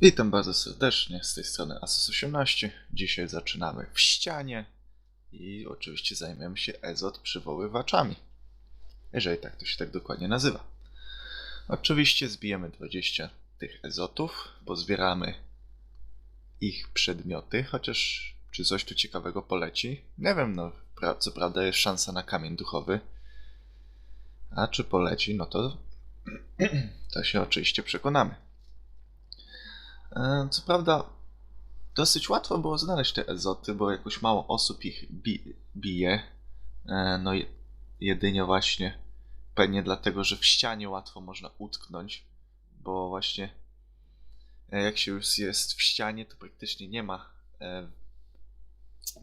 Witam bardzo serdecznie, z tej strony Asus18. Dzisiaj zaczynamy w ścianie i oczywiście zajmiemy się ezot przywoływaczami. Jeżeli tak to się tak dokładnie nazywa. Oczywiście zbijemy 20 tych ezotów, pozbieramy ich przedmioty, chociaż czy coś tu ciekawego poleci? Nie wiem, no co prawda jest szansa na kamień duchowy. A czy poleci, no to to się oczywiście przekonamy. E, Co prawda, dosyć łatwo było znaleźć te ezoty, bo jakoś mało osób ich bi bije. E, No je- jedynie właśnie pewnie dlatego, że w ścianie łatwo można utknąć, bo właśnie e, jak się już jest w ścianie, to praktycznie nie ma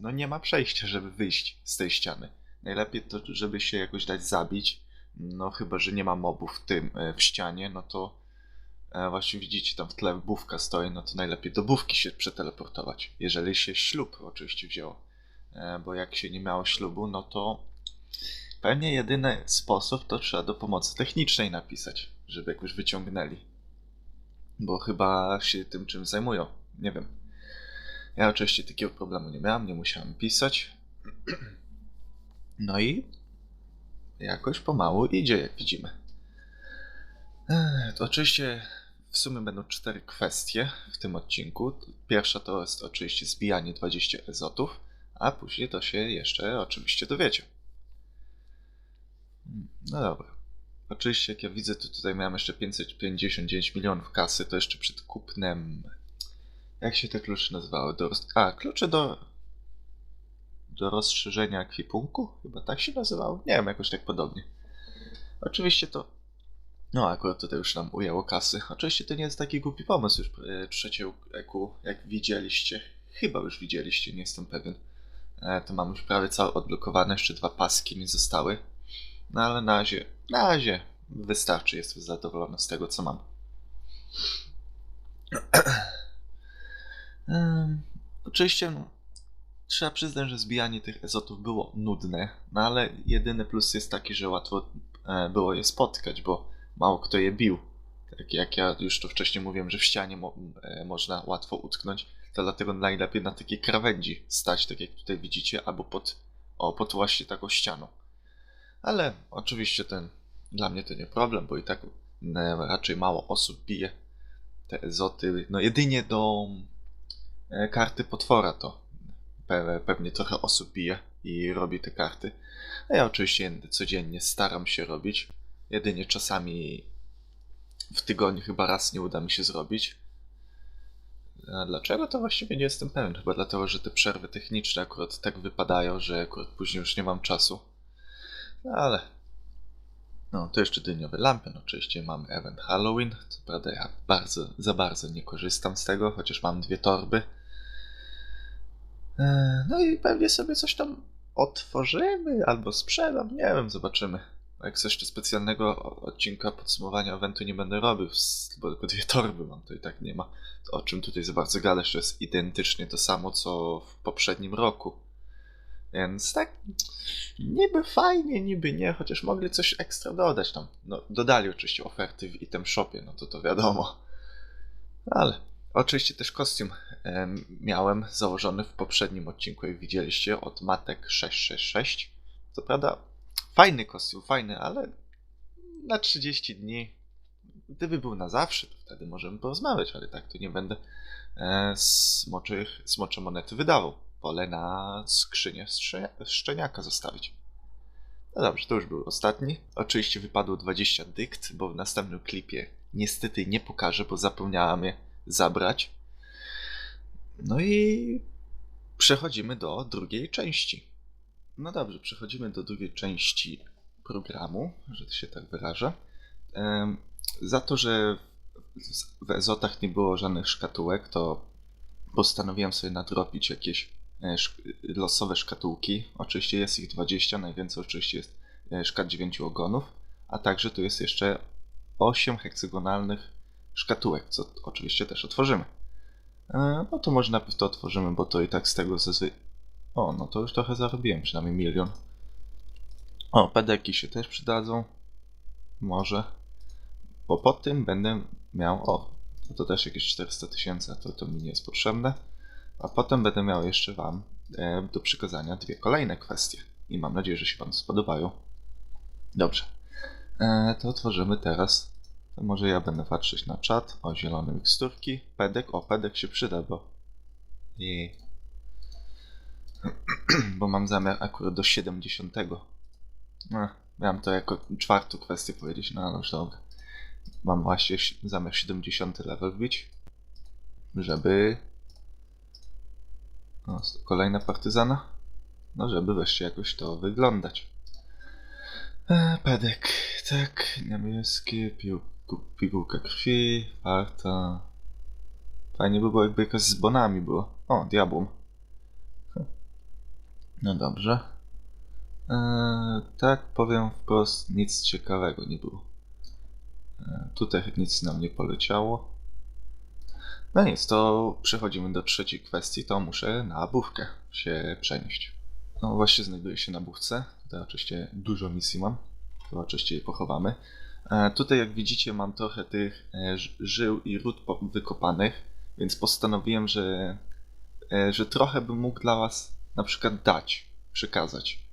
no nie ma przejścia, żeby wyjść z tej ściany. Najlepiej to, żeby się jakoś dać zabić, no chyba, że nie ma mobów w tym, w ścianie, no to Właśnie widzicie, tam w tle bówka stoi, no to najlepiej do bówki się przeteleportować. Jeżeli się ślub oczywiście wzięło. E, Bo jak się nie miało ślubu, no to pewnie jedyny sposób to trzeba do pomocy technicznej napisać, żeby jakoś wyciągnęli. Bo chyba się tym czym zajmują. Nie wiem. Ja oczywiście takiego problemu nie miałem, nie musiałem pisać. No i jakoś pomału idzie, jak widzimy. To oczywiście w sumie będą cztery kwestie w tym odcinku. Pierwsza to jest oczywiście zbijanie 20 ezotów, a później to się jeszcze oczywiście dowiecie. No dobra. Oczywiście jak ja widzę, to tutaj miałem jeszcze 559 milionów kasy, to jeszcze przed kupnem... Jak się te klucze nazywały? Do... A, klucze do... Do rozszerzenia ekwipunku? Chyba tak się nazywało? Nie wiem, jakoś tak podobnie. Oczywiście to no, akurat tutaj już nam ujęło kasy. Oczywiście to nie jest taki głupi pomysł już e, trzecie EQ, jak widzieliście. Chyba już widzieliście, nie jestem pewien. E, To mam już prawie całe odblokowane, jeszcze dwa paski mi zostały. No ale na razie, na razie wystarczy, jestem zadowolony z tego, co mam. Em, Oczywiście no, trzeba przyznać, że zbijanie tych ezotów było nudne, no ale jedyny plus jest taki, że łatwo e, było je spotkać, bo mało kto je bił. Tak jak ja już to wcześniej mówiłem, że w ścianie mo e, można łatwo utknąć, to dlatego najlepiej na takiej krawędzi stać, tak jak tutaj widzicie, albo pod, o, pod właśnie taką ścianą. Ale oczywiście ten, dla mnie to nie problem, bo i tak e, raczej mało osób bije te ezoty. No jedynie do e, karty potwora to pe pewnie trochę osób bije i robi te karty. A ja oczywiście codziennie staram się robić. Jedynie czasami w tygodniu chyba raz nie uda mi się zrobić. A dlaczego to właściwie nie jestem pewien? Chyba dlatego, że te przerwy techniczne akurat tak wypadają, że akurat później już nie mam czasu. No ale. No, to jeszcze dyniowy lampion. Oczywiście mamy event Halloween. Co prawda ja bardzo, za bardzo nie korzystam z tego, chociaż mam dwie torby. Eee, No i pewnie sobie coś tam otworzymy albo sprzedam. Nie wiem, zobaczymy. Jak coś jeszcze specjalnego odcinka podsumowania eventu nie będę robił, bo tylko dwie torby mam, to i tak nie ma o czym tutaj za bardzo gadać. To jest identycznie to samo, co w poprzednim roku. Więc tak, niby fajnie, niby nie, chociaż mogli coś ekstra dodać tam. No, dodali oczywiście oferty w item shopie, no to to wiadomo. Ale oczywiście też kostium em, miałem założony w poprzednim odcinku, jak widzieliście, od Matek 666. Co prawda, fajny kostium, fajny, ale na 30 dni. Gdyby był na zawsze, to wtedy możemy porozmawiać, ale tak to nie będę e, smoczych, smocze monety wydawał. Wolę na skrzynię szczenia- szczeniaka zostawić. No dobrze, to już był ostatni. Oczywiście wypadło 20 dykt, bo w następnym klipie niestety nie pokażę, bo zapomniałam je zabrać. No i przechodzimy do drugiej części. No dobrze, przechodzimy do drugiej części programu, że się tak wyrażę. Za to, że w- Ezotach nie było żadnych szkatułek, to postanowiłem sobie nadrobić jakieś e, losowe szkatułki. Oczywiście jest ich 20, najwięcej oczywiście jest e, szkat 9 ogonów, a także tu jest jeszcze 8 heksagonalnych szkatułek, co oczywiście też otworzymy. E, No to może najpierw to otworzymy, bo to i tak z tego. O, no to już trochę zarobiłem, przynajmniej milion. O, pedeki się też przydadzą. Może. Bo po tym będę miał... O, to też jakieś 400 tysięcy, to, to mi nie jest potrzebne. A potem będę miał jeszcze Wam e, do przekazania dwie kolejne kwestie. I mam nadzieję, że się Wam spodobają. Dobrze. E, to otworzymy teraz. To może ja będę patrzeć na czat. O, zielone miksturki. Pedek. O, pedek się przyda, bo... Jej. bo mam zamiar akurat do 70. No, miałem to jako czwartą kwestię powiedzieć, no ale już dobra. Mam właśnie zamiar 70 level wbić, żeby... O, st- kolejna partyzana. No, żeby wreszcie jakoś to wyglądać. E, pedek, tak, niebieskie, pił, pigułka krwi, warta. Fajnie by było, jakby jakaś z bonami było. O, diabłom. No dobrze. Eee, tak, powiem wprost, nic ciekawego nie było. Eee, tutaj nic nam nie poleciało. No nic, to przechodzimy do trzeciej kwestii. To muszę na bówkę się przenieść. No właśnie znajduję się na bówce. Tutaj oczywiście dużo misji mam. To oczywiście je pochowamy. E, tutaj jak widzicie mam trochę tych e, żył i ród wykopanych, więc postanowiłem, że, e, że trochę bym mógł dla was na przykład dać, przekazać.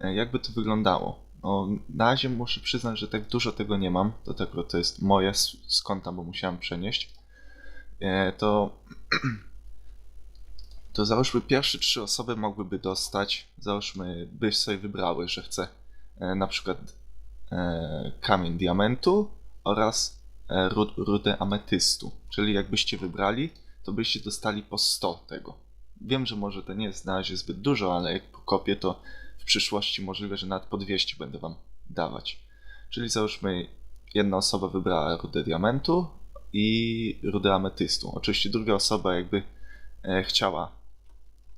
E, Jakby to wyglądało? No, na razie muszę przyznać, że tak dużo tego nie mam. To tak, to jest moje z, bo musiałem przenieść. E, To, to załóżmy pierwsze trzy osoby mogłyby dostać, załóżmy, byś sobie wybrały, że chce na przykład e, kamień diamentu oraz rud, rudę ametystu. Czyli jakbyście wybrali, to byście dostali po 100 tego. Wiem, że może to nie jest na razie zbyt dużo, ale jak pokopię, to w przyszłości możliwe, że nawet po 200 będę wam dawać. Czyli załóżmy, jedna osoba wybrała rudę diamentu i rudę ametystu. Oczywiście druga osoba jakby e, chciała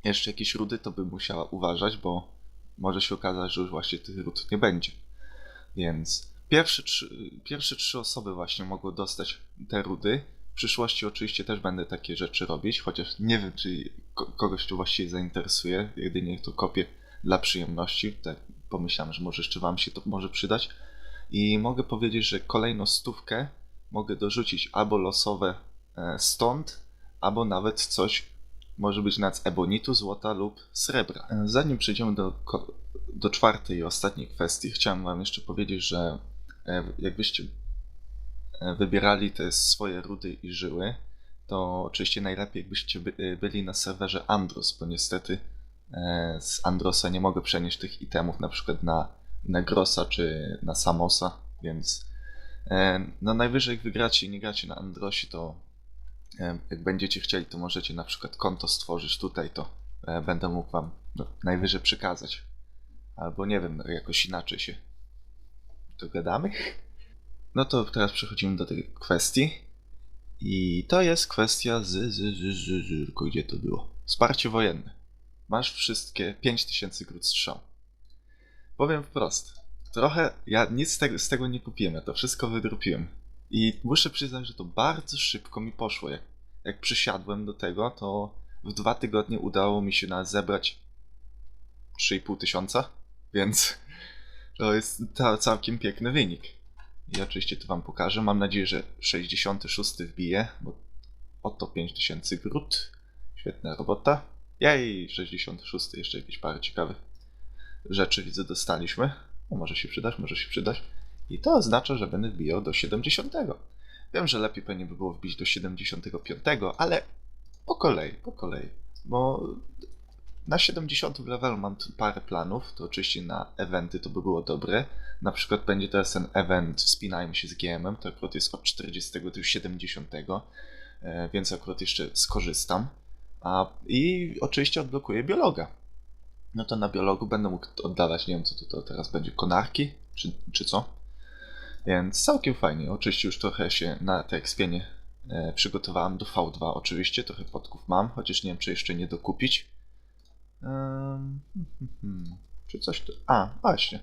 jeszcze jakieś rudy, to by musiała uważać, bo może się okazać, że już właśnie tych ród nie będzie. Więc pierwsze trzy, pierwsze trzy osoby właśnie mogą dostać te rudy. Przyszłości oczywiście też będę takie rzeczy robić, chociaż nie wiem, czy ko- kogoś to właściwie zainteresuje. Jedynie to kopię dla przyjemności. Tak pomyślałem, że może jeszcze Wam się to może przydać. I mogę powiedzieć, że kolejną stówkę mogę dorzucić albo losowe e, stąd, albo nawet coś może być z ebonitu, złota lub srebra. E, Zanim przejdziemy do, do czwartej i ostatniej kwestii, chciałem Wam jeszcze powiedzieć, że e, jakbyście wybierali te swoje rudy i żyły, to oczywiście najlepiej jakbyście by, e, byli na serwerze Andros, bo niestety e, z Androsa nie mogę przenieść tych itemów na przykład na, Grossa czy na Samosa, więc e, no najwyżej jak wygracie i nie gracie na Androsie, to e, jak będziecie chcieli, to możecie na przykład konto stworzyć tutaj, to e, będę mógł wam no, najwyżej przekazać. Albo nie wiem, jakoś inaczej się dogadamy. No to teraz przechodzimy do tej kwestii. I to jest kwestia z, z, z, z, z tylko gdzie to było? Wsparcie wojenne. Masz wszystkie 5000 krót strzał. Powiem wprost. Trochę, ja nic z tego, z tego nie kupiłem, ja to wszystko wydropiłem. I muszę przyznać, że to bardzo szybko mi poszło. Jak, jak przysiadłem do tego, to w dwa tygodnie udało mi się na zebrać 3,5 tysiąca, więc to jest całkiem piękny wynik. I oczywiście to wam pokażę. Mam nadzieję, że 66 wbije, bo oto 5000 grud. Świetna robota. Jej, 66 jeszcze jakieś parę ciekawych rzeczy widzę dostaliśmy. No, może się przydać, może się przydać. I to oznacza, że będę wbijał do 70. Wiem, że lepiej pewnie by było wbić do 75, ale po kolei, po kolei. Bo na 70 levelu mam tu parę planów, to oczywiście na eventy to by było dobre. Na przykład będzie teraz ten event Wspinajmy się z GM-em, to akurat jest od 40 do 70, e, więc akurat jeszcze skorzystam. A, I oczywiście odblokuję biologa. No to na biologu będę mógł oddawać, nie wiem co to, to teraz będzie, konarki, czy, czy co. Więc całkiem fajnie. Oczywiście już trochę się na te ekspienie e, przygotowałem do V2 oczywiście, trochę podków mam, chociaż nie wiem czy jeszcze nie dokupić. Hmm, hmm, hmm. Czy coś tu... A, właśnie.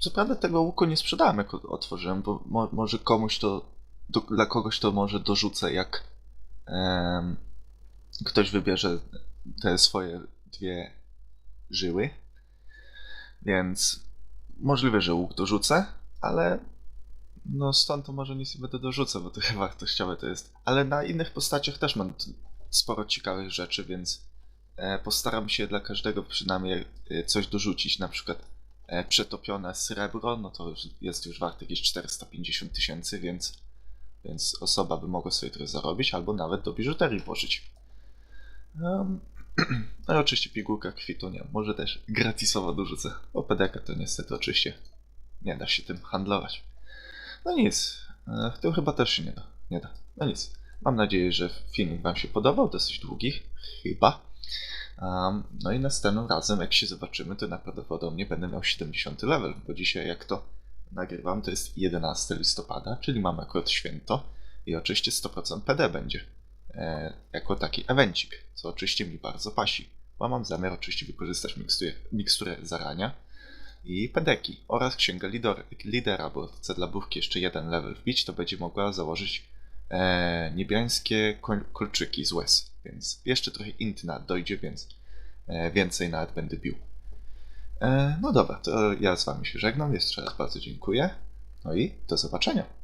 Co prawda tego łuku nie sprzedałem jak otworzyłem, bo mo, może komuś to, do, dla kogoś to może dorzucę jak em, ktoś wybierze te swoje dwie żyły. Więc możliwe, że łuk dorzucę, ale No stąd to może nic nie będę dorzucał, bo trochę wartościowe to jest. Ale na innych postaciach też mam sporo ciekawych rzeczy, więc postaram się dla każdego przynajmniej e, coś dorzucić. Na przykład e, przetopione srebro, no to jest już warte jakieś 450 tysięcy, więc, więc osoba by mogła sobie trochę zarobić, albo nawet do biżuterii włożyć. Um, no i oczywiście pigułka kwitu, nie może też gratisowo dorzucę. O PDK to niestety oczywiście nie da się tym handlować. No nic, e, tym chyba też się nie da. Nie da. No nic. Mam nadzieję, że filmik Wam się podobał, dosyć długi, chyba. Um, no i następnym razem, jak się zobaczymy, to najprawdopodobniej będę miał 70 level, bo dzisiaj jak to nagrywam, to jest 11 listopada, czyli mam akurat święto i oczywiście 100% PD będzie e, jako taki evencik, co oczywiście mi bardzo pasi, bo mam zamiar oczywiście wykorzystać miksturę, miksturę zarania i pedeki oraz księgę lider, lidera, bo chcę dla bówki jeszcze jeden level wbić, to będzie mogła założyć e, niebiańskie kol, kolczyki z łez, więc jeszcze trochę intna dojdzie, więc e, więcej nawet będę bił. E, no dobra, to ja z wami się żegnam, jeszcze raz bardzo dziękuję, no i do zobaczenia.